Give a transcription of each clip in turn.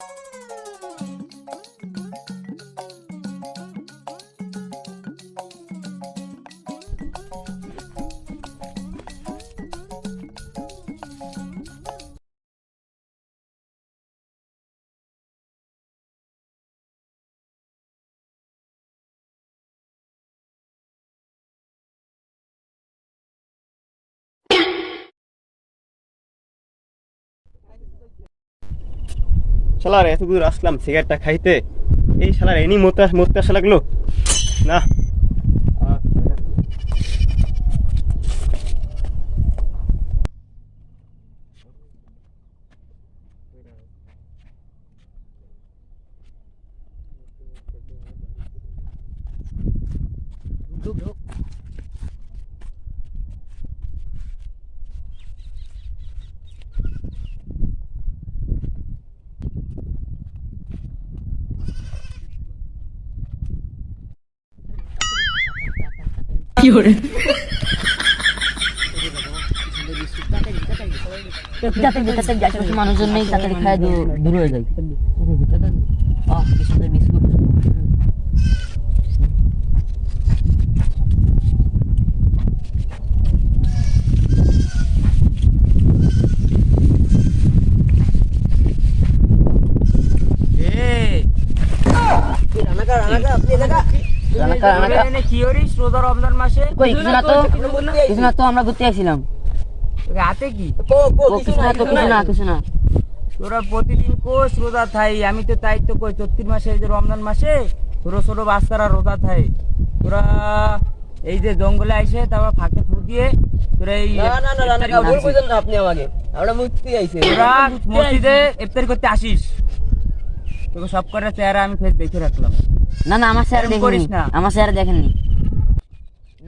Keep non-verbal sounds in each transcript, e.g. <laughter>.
Música শালার এত দূর আসলাম সিগারেটটা খাইতে। এই শালার এনি মরতে মরতে আসা লাগল? না। যাতে যেটাতে আশেপাশে মানুষজন নেই তাড়াতাড়ি খায় দূর দূর হয়ে যায় আহ কি সুন্দর বিস্কুট রানাকা, রানাকা। কি করিস রোজা রমজান মাসে? কই কিছু না তো কিছু না তো আমরা ঘুরতে আসছিলাম তোকে কি? ও কিছু না তো কিছু না। কিছু না। তোরা প্রতিদিন কোষ রোজা থাই আমি তো তাই তো কই চত্রিশ মাসে এই যে রমজান মাসে ছোট ছোট বাচ্চারা রোজা থাই। তোরা এই যে জঙ্গলে আইসে তারপর ফাঁকে ফু দিয়ে তোরা এই আপনি আমাকে। আমরা মুক্তি আইছে। তোরা মসজিদে ইফতারি করতে আসিস। তোকে সব করে চেহারা আমি ফেস দেখে রাখলাম। না না আমার স্যার এরকম দেখেননি করিস না। আমার স্যার দেখেননি।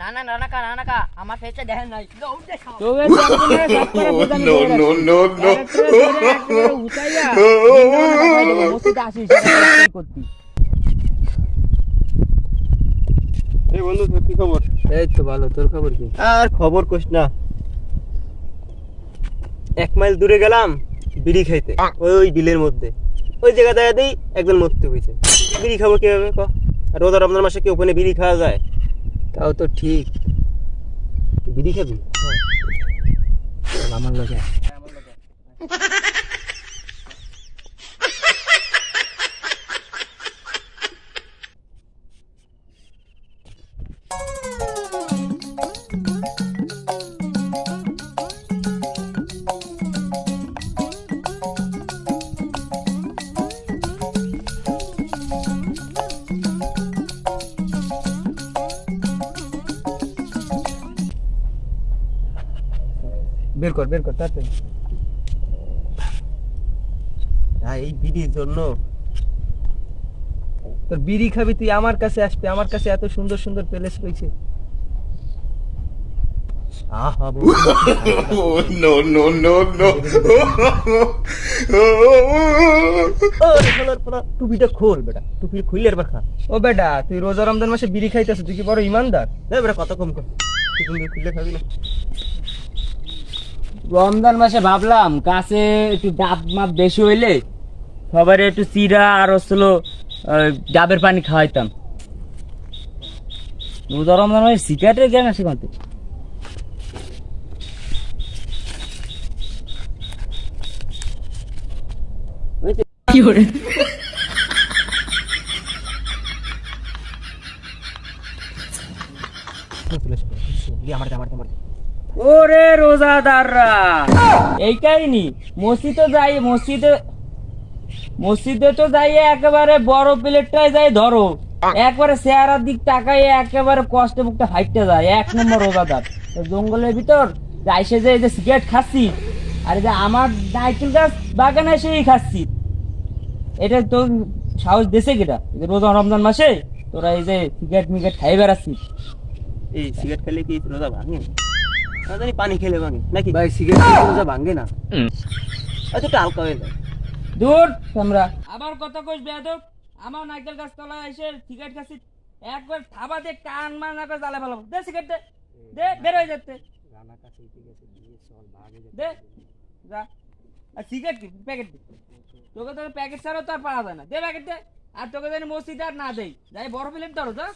না না রানাকা রানাকা আমার ফেসটা দেখেন নাই। <laughs> এই বন্ধু তোর কি খবর? এই তো ভালো তোর খবর কি? আর খবর কোস না। এক মাইল দূরে গেলাম বিড়ি খাইতে ওই ওই বিলের মধ্যে। ওই জায়গা দাঁড়াতেই একদম মরতে হয়েছে বিড়ি খাব কীভাবে ক? আর রোজা রমজান মাসে কি ওখানে বিড়ি খাওয়া যায়? তাও তো ঠিক। বিড়ি খাবি? আমার লোকে বের কর বের কর তাড়াতাড়ি। হ্যাঁ এই বিড়ির জন্য। তোর বিড়ি খাবি তুই আমার কাছে আসবি আমার কাছে এত সুন্দর সুন্দর প্যালেস রয়েছে. টুপিটা খোল বেটা টুপি খুললে এবার খা। ও বেটা তুই রোজা রমজান মাসে বিড়ি খাইতেছ তুই কি বড় ইমানদার? বেটা কত কম কর। খুললে খাবি না। রমজান মাসে ভাবলাম কাছে একটু ডাব মাপ বেশি হইলে সবার একটু চিরা আর হচ্ছিল ডাবের পানি খাওয়াইতাম। রোজা রমজান মাসে সিগারেটের জ্ঞান আছে কত আমার আমার আমার ওরে রোজাদাররা। এই কাহিনি, মসজিদে যাই, মসজিদে মসজিদে তো যাই একেবারে বড় প্লেটটাই যাই, ধরো। একবারে চেহারার দিক তাকাই একেবারে কষ্টে মুখটা হাইটতে যায়, এক নম্বর রোজাদার। জঙ্গলের ভিতর যাইসে যে যে সিগারেট খাচ্ছি, আর যে আমার নাইকেল গাছ বাগানে সেই খাচ্ছি। এটা তো সাহস দেশে কিটা? রোজা রমজান মাসে তোরা এই যে সিগারেট মিগারেট খাই বেড়াচ্ছিস। এই সিগারেট খেলে কি রোজা ভাঙে? জানি পানি খেলে ভাঙে নাকি? ভাই সিগারেট রোজা ভাঙ্গে না। আচ্ছা একটু হালকা হয়ে যায় দূর তোমরা। আবার কথা কইস বেয়াদব? আমার নারকেল গাছ তলায় এসে সিগারেট খাচ্ছি। একবার থাবা দিয়ে কান মান না করে জ্বালা ফেলাবো। দে সিগারেট দে। দে বের হয়ে যাচ্ছে দে যা। আর সিগারেট কি? প্যাকেট দে। তোকে তো প্যাকেট ছাড়াও তো আর পাওয়া যায় না। দে প্যাকেট দে। আর তোকে জানি মসজিদে আর না দেই যাই বড় প্লেট ধরো তো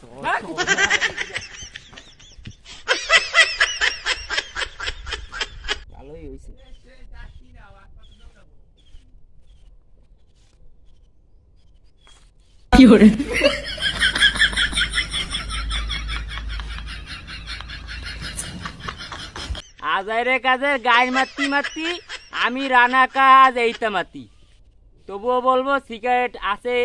আজাইরে কাজের গায়ে মারতি মারতি আমি রানা কাজ এইটা মাতি। তবুও বলব সিগারেট আছে।